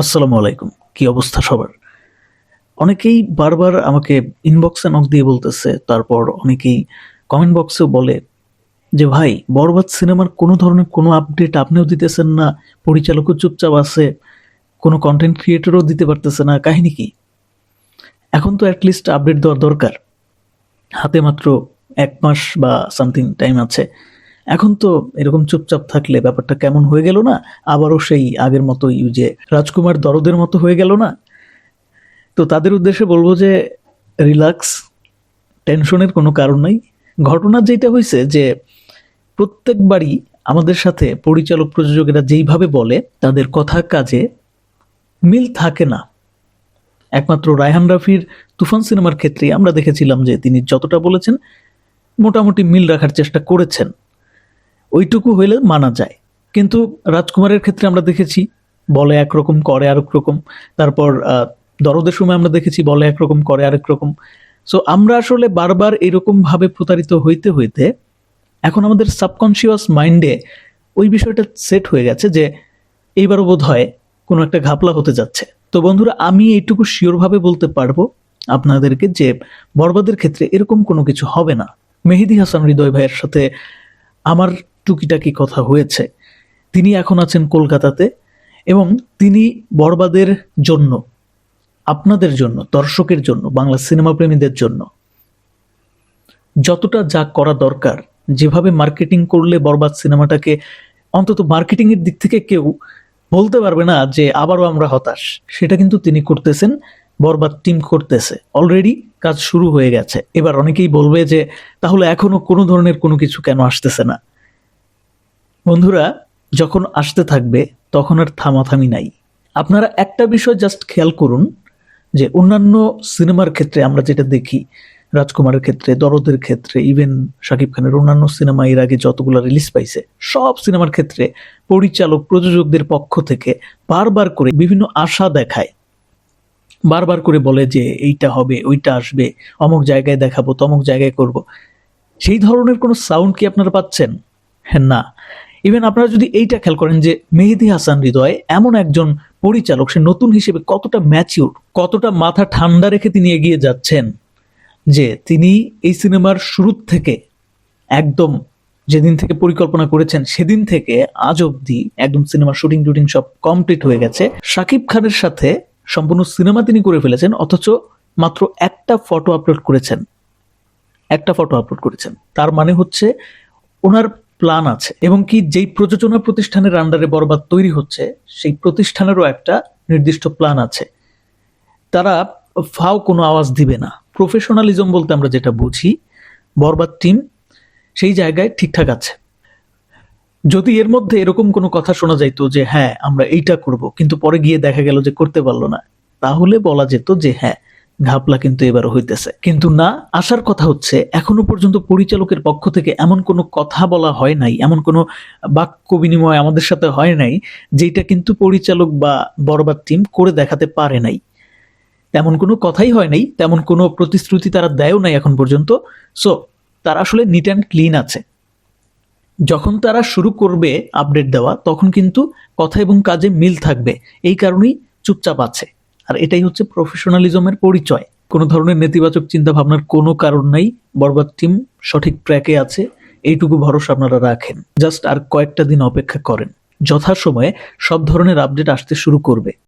আসসালামু আলাইকুম। কি অবস্থা সবার? অনেকেই বারবার আমাকে ইনবক্সে নক দিয়ে বলতেছে, তারপর অনেকেই কমেন্ট বক্সেও বলে যে, ভাই, বরবাদ সিনেমার কোনো ধরনের কোনো আপডেট আপনিও দিতেছেন না, পরিচালকও চুপচাপ আছে, কোনো কন্টেন্ট ক্রিয়েটরও দিতে পারতেছে না, কাহিনী কি? এখন তো অ্যাটলিস্ট আপডেট দেওয়ার দরকার। হাতে মাত্র এক মাস বা সামথিং টাইম আছে। এখন তো এরকম চুপচাপ থাকলে ব্যাপারটা কেমন হয়ে গেল না? আবারও সেই আগের মতো ইউ যে রাজকুমার দরদের মতো হয়ে গেল না? তো তাদের উদ্দেশ্যে বলব যে, রিল্যাক্স, টেনশনের কোনো কারণ নাই। ঘটনা যেটা হয়েছে যে, প্রত্যেকবারই আমাদের সাথে পরিচালক প্রযোজকেরা যেইভাবে বলে, তাদের কথা কাজে মিল থাকে না। একমাত্র রায়হান রাফির তুফান সিনেমার ক্ষেত্রে আমরা দেখেছিলাম যে, তিনি যতটা বলেছেন, মোটামুটি মিল রাখার চেষ্টা করেছেন। ওইটুকু হইলে মানা যায়। কিন্তু রাজকুমারের ক্ষেত্রে আমরা দেখেছি, বলে একরকম, করে আরেক রকম। তারপর দরদের সময় আমরা দেখেছি, বলে একরকম, করে আরেক রকম। সো আমরা আসলে বারবার এরকম ভাবে প্রতারিত হইতে হইতে এখন আমাদের সাবকনশিয়াস মাইন্ডে ওই বিষয়টা সেট হয়ে গেছে যে, এইবারও বোধ হয় কোনো একটা ঘাপলা হতে যাচ্ছে। তো বন্ধুরা, আমি এইটুকু শিওরভাবে বলতে পারব আপনাদেরকে যে বরবাদের ক্ষেত্রে এরকম কোনো কিছু হবে না। মেহেদি হাসান হৃদয় ভাইয়ের সাথে আমার টুকিটাকি কথা হয়েছে। তিনি এখন আছেন কলকাতাতে এবং তিনি বরবাদের জন্য, আপনাদের জন্য, দর্শকের জন্য, বাংলা সিনেমা প্রেমীদের জন্য। যতটা যা করা দরকার, যেভাবে মার্কেটিং করলে বরবাদ সিনেমাটাকে, অন্তত মার্কেটিং এর দিক থেকে কেউ বলতে পারবে না যে আবারও আমরা হতাশ। সেটা কিন্তু তিনি করতেছেন, বরবাদ টিম করতেছে। অলরেডি কাজ শুরু হয়ে গেছে। এবার অনেকেই বলবে যে, তাহলে এখনও কোনো ধরনের কোনো কিছু কেন আসতেছে না? বন্ধুরা, যখন আসতে থাকবে, তখন আর থামাথামি নাই। আপনারা একটা বিষয় জাস্ট খেয়াল করুন, যে অন্যান্য সিনেমার ক্ষেত্রে আমরা যেটা দেখি, রাজকুমারের ক্ষেত্রে, দরদের ক্ষেত্রে ইভেন শাকিব খানের অন্যান্য সিনেমা এর আগে যতগুলো রিলিজ পাইছে, সব সিনেমার ক্ষেত্রে পরিচালক, প্রযোজকদের পক্ষ থেকে বারবার করে বিভিন্ন আশা দেখায়। বারবার করে বলে যে এইটা হবে, ওইটা আসবে, অমুক জায়গায় দেখাবো, তমুক জায়গায় করব। সেই ধরনের কোনো সাউন্ড কি আপনারা পাচ্ছেন? হ্যাঁ না। ইভেন আপনারা যদি এইটা খেয়াল করেন যে মেহেদি হাসান হৃদয় এমন একজন পরিচালক, সে নতুন হিসেবে কতটা ম্যাচিউর কতটা মাথা ঠান্ডা রেখে তিনি এগিয়ে যাচ্ছেন, যে তিনি এই সিনেমার শুরু থেকে একদম যেদিন থেকে পরিকল্পনা করেছেন, সেদিন থেকে আজ অবধি একদম সিনেমার শুটিং, টুটিং সব কমপ্লিট হয়ে গেছে। শাকিব খানের সাথে সম্পূর্ণ সিনেমা তিনি করে ফেলেছেন, অথচ মাত্র একটা ফটো আপলোড করেছেন। একটা ফটো আপলোড করেছেন। তার মানে হচ্ছে ওনার প্ল্যান আছে এবং কি যেই প্রযোজনা প্রতিষ্ঠানের আন্ডারে বরবাদ তৈরি হচ্ছে, সেই প্রতিষ্ঠানেরও একটা নির্দিষ্ট প্ল্যান আছে। তারা ফাও কোনো আওয়াজ দিবে না। প্রফেশনালিজম বলতে আমরা যেটা বুঝি, বরবাদ টিম সেই জায়গায় ঠিকঠাক আছে। যদি এর মধ্যে এরকম কোনো কথা শোনা যাইতো যে হ্যাঁ আমরা এইটা করব। কিন্তু পরে গিয়ে দেখা গেল যে করতে পারল না, তাহলে বলা যেত যে হ্যাঁ ঘাপলা কিন্তু এবারও হইতেছে। কিন্তু না, আসার কথা হচ্ছে, এখনও পর্যন্ত পরিচালকের পক্ষ থেকে এমন কোনো কথা বলা হয় নাই, এমন কোনো বাক্য বিনিময় আমাদের সাথে হয় নাই যেটা কিন্তু পরিচালক বা বরবাদ টিম করে দেখাতে পারে নাই। তেমন কোনো কথাই হয় নাই, তেমন কোনো প্রতিশ্রুতি তারা দেয়ও নাই এখন পর্যন্ত। সো তারা আসলে নিট অ্যান্ড ক্লিন আছে। যখন তারা শুরু করবে আপডেট দেওয়া, তখন কিন্তু কথা এবং কাজে মিল থাকবে। এই কারণেই চুপচাপ আছে। আর এটাই হচ্ছে প্রফেশনালিজমের পরিচয়। কোনো ধরনের নেতিবাচক চিন্তা ভাবনার কোনো কারণ নাই। বরবাদ টিম সঠিক ট্র্যাকে আছে। এইটুকু ভরসা আপনারা রাখেন। জাস্ট আর কয়েকটা দিন অপেক্ষা করেন। যথাসময়ে সব ধরনের আপডেট আসতে শুরু করবে।